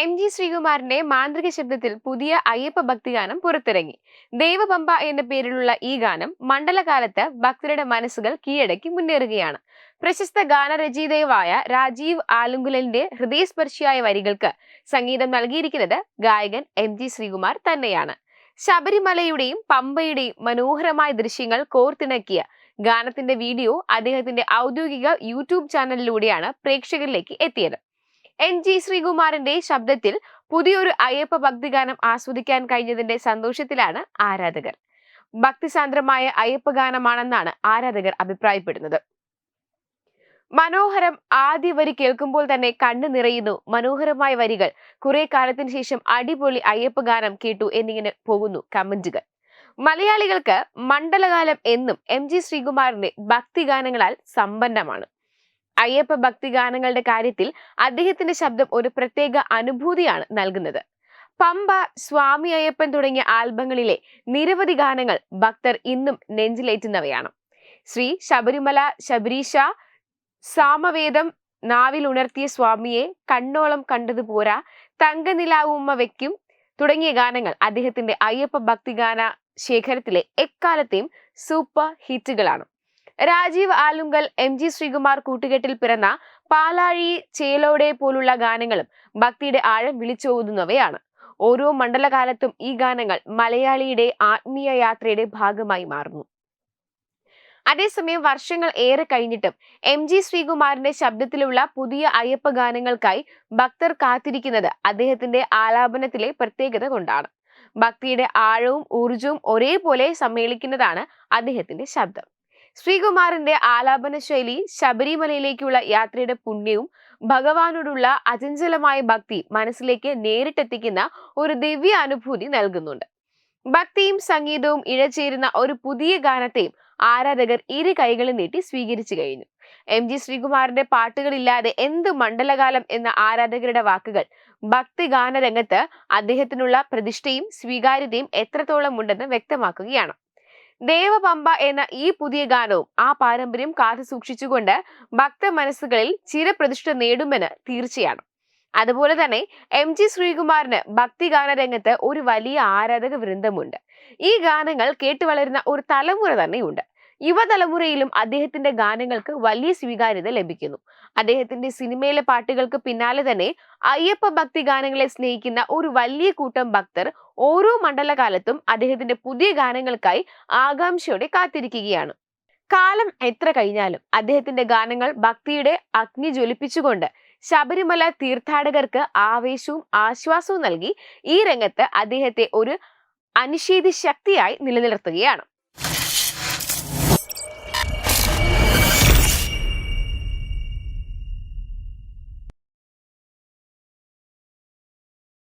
M G ശ്രീകുമാറിന്റെ മാന്ത്രിക ശബ്ദത്തിൽ പുതിയ അയ്യപ്പ ഭക്തിഗാനം പുറത്തിറങ്ങി. ദേവപമ്പ എന്ന പേരിലുള്ള ഈ ഗാനം മണ്ഡലകാലത്ത് ഭക്തരുടെ മനസ്സുകൾ കീഴടക്കി മുന്നേറുകയാണ്. പ്രശസ്ത ഗാനരചയിതാവായ രാജീവ് ആലുങ്കുലന്റെ ഹൃദയസ്പർശിയായ വരികൾക്ക് സംഗീതം നൽകിയിരിക്കുന്നത് ഗായകൻ എം ജി ശ്രീകുമാർ തന്നെയാണ്. ശബരിമലയുടെയും പമ്പയുടെയും മനോഹരമായ ദൃശ്യങ്ങൾ കോർത്തിണക്കിയ ഗാനത്തിന്റെ വീഡിയോ അദ്ദേഹത്തിന്റെ ഔദ്യോഗിക യൂട്യൂബ് ചാനലിലൂടെയാണ് പ്രേക്ഷകരിലേക്ക് എത്തിയത്. എൻ ജി ശ്രീകുമാറിന്റെ ശബ്ദത്തിൽ പുതിയൊരു അയ്യപ്പ ഭക്തിഗാനം ആസ്വദിക്കാൻ കഴിഞ്ഞതിന്റെ സന്തോഷത്തിലാണ് ആരാധകർ. ഭക്തിസാന്ദ്രമായ അയ്യപ്പ ഗാനമാണെന്നാണ് ആരാധകർ അഭിപ്രായപ്പെടുന്നത്. മനോഹരം ആദ്യ വരി കേൾക്കുമ്പോൾ തന്നെ കണ്ണു നിറയുന്നു. മനോഹരമായ വരികൾ. കുറെ കാലത്തിന് ശേഷം അടിപൊളി അയ്യപ്പ ഗാനം കേട്ടു എന്നിങ്ങനെ പോകുന്നു കമന്റുകൾ. മലയാളികൾക്ക് മണ്ഡലകാലം എന്നും എം ജി ശ്രീകുമാറിന്റെ ഭക്തിഗാനങ്ങളാൽ സമ്പന്നമാണ്. അയ്യപ്പ ഭക്തി ഗാനങ്ങളുടെ കാര്യത്തിൽ അദ്ദേഹത്തിന്റെ ശബ്ദം ഒരു പ്രത്യേക അനുഭൂതിയാണ് നൽകുന്നത്. പമ്പ സ്വാമി അയ്യപ്പൻ തുടങ്ങിയ ആൽബങ്ങളിലെ നിരവധി ഗാനങ്ങൾ ഭക്തർ ഇന്നും നെഞ്ചിലേറ്റുന്നവയാണ്. ശ്രീ ശബരിമല ശബരീശ സാമവേദം നാവിൽ ഉണർത്തിയ സ്വാമിയെ കണ്ണോളം കണ്ടത് പോരാ തങ്കനിലാവുമ്മ വെക്കും തുടങ്ങിയ ഗാനങ്ങൾ അദ്ദേഹത്തിന്റെ അയ്യപ്പ ഭക്തിഗാന ശേഖരത്തിലെ എക്കാലത്തെയും സൂപ്പർ ഹിറ്റുകളാണ്. രാജീവ് ആലുങ്കൽ എം ജി ശ്രീകുമാർ കൂട്ടുകെട്ടിൽ പിറന്ന പാലാഴി ചേലോടെ പോലുള്ള ഗാനങ്ങളും ഭക്തിയുടെ ആഴം വിളിച്ചോതുന്നവയാണ്. ഓരോ മണ്ഡലകാലത്തും ഈ ഗാനങ്ങൾ മലയാളിയുടെ ആത്മീയ യാത്രയുടെ ഭാഗമായി മാറുന്നു. അതേസമയം വർഷങ്ങൾ ഏറെ കഴിഞ്ഞിട്ടും എം ജി ശ്രീകുമാറിന്റെ ശബ്ദത്തിലുള്ള പുതിയ അയ്യപ്പ ഗാനങ്ങൾക്കായി ഭക്തർ കാത്തിരിക്കുന്നത് അദ്ദേഹത്തിന്റെ ആലാപനത്തിലെ പ്രത്യേകത കൊണ്ടാണ്. ഭക്തിയുടെ ആഴവും ഊർജവും ഒരേപോലെ സമ്മേളിക്കുന്നതാണ് അദ്ദേഹത്തിന്റെ ശബ്ദം. ശ്രീകുമാറിന്റെ ആലാപന ശൈലി ശബരിമലയിലേക്കുള്ള യാത്രയുടെ പുണ്യവും ഭഗവാനോടുള്ള അചഞ്ചലമായ ഭക്തി മനസ്സിലേക്ക് നേരിട്ടെത്തിക്കുന്ന ഒരു ദിവ്യ അനുഭൂതി നൽകുന്നുണ്ട്. ഭക്തിയും സംഗീതവും ഇഴചേരുന്ന ഒരു പുതിയ ഗാനത്തെയും ആരാധകർ ഇരു കൈകളും നീട്ടി സ്വീകരിച്ചു കഴിഞ്ഞു. എം ജി ശ്രീകുമാറിന്റെ പാട്ടുകളില്ലാതെ എന്ത് മണ്ഡലകാലം എന്ന ആരാധകരുടെ വാക്കുകൾ ഭക്തിഗാന രംഗത്ത് അദ്ദേഹത്തിനുള്ള പ്രതിഷ്ഠയും സ്വീകാര്യതയും എത്രത്തോളം ഉണ്ടെന്ന് വ്യക്തമാക്കുകയാണ്. ദേവപമ്പ എന്ന ഈ പുതിയ ഗാനവും ആ പാരമ്പര്യം കാത്തു സൂക്ഷിച്ചുകൊണ്ട് ഭക്ത മനസ്സുകളിൽ ചിരപ്രതിഷ്ഠ നേടുമെന്ന് തീർച്ചയാണ്. അതുപോലെ തന്നെ എം ജി ശ്രീകുമാറിന് ഭക്തിഗാന രംഗത്ത് ഒരു വലിയ ആരാധക വൃന്ദമുണ്ട്. ഈ ഗാനങ്ങൾ കേട്ടു വളരുന്ന ഒരു തലമുറ തന്നെയുണ്ട്. യുവതലമുറയിലും അദ്ദേഹത്തിന്റെ ഗാനങ്ങൾക്ക് വലിയ സ്വീകാര്യത ലഭിക്കുന്നു. അദ്ദേഹത്തിന്റെ സിനിമയിലെ പാട്ടുകൾക്ക് പിന്നാലെ തന്നെ അയ്യപ്പ ഭക്തി ഗാനങ്ങളെ സ്നേഹിക്കുന്ന ഒരു വലിയ കൂട്ടം ഭക്തർ ഓരോ മണ്ഡലകാലത്തും അദ്ദേഹത്തിന്റെ പുതിയ ഗാനങ്ങൾക്കായി ആകാംക്ഷയോടെ കാത്തിരിക്കുകയാണ്. കാലം എത്ര കഴിഞ്ഞാലും അദ്ദേഹത്തിന്റെ ഗാനങ്ങൾ ഭക്തിയുടെ അഗ്നി ജ്വലിപ്പിച്ചുകൊണ്ട് ശബരിമല തീർത്ഥാടകർക്ക് ആവേശവും ആശ്വാസവും നൽകി ഈ രംഗത്ത് അദ്ദേഹത്തെ ഒരു അനിഷേധി ശക്തിയായി നിലനിർത്തുകയാണ്.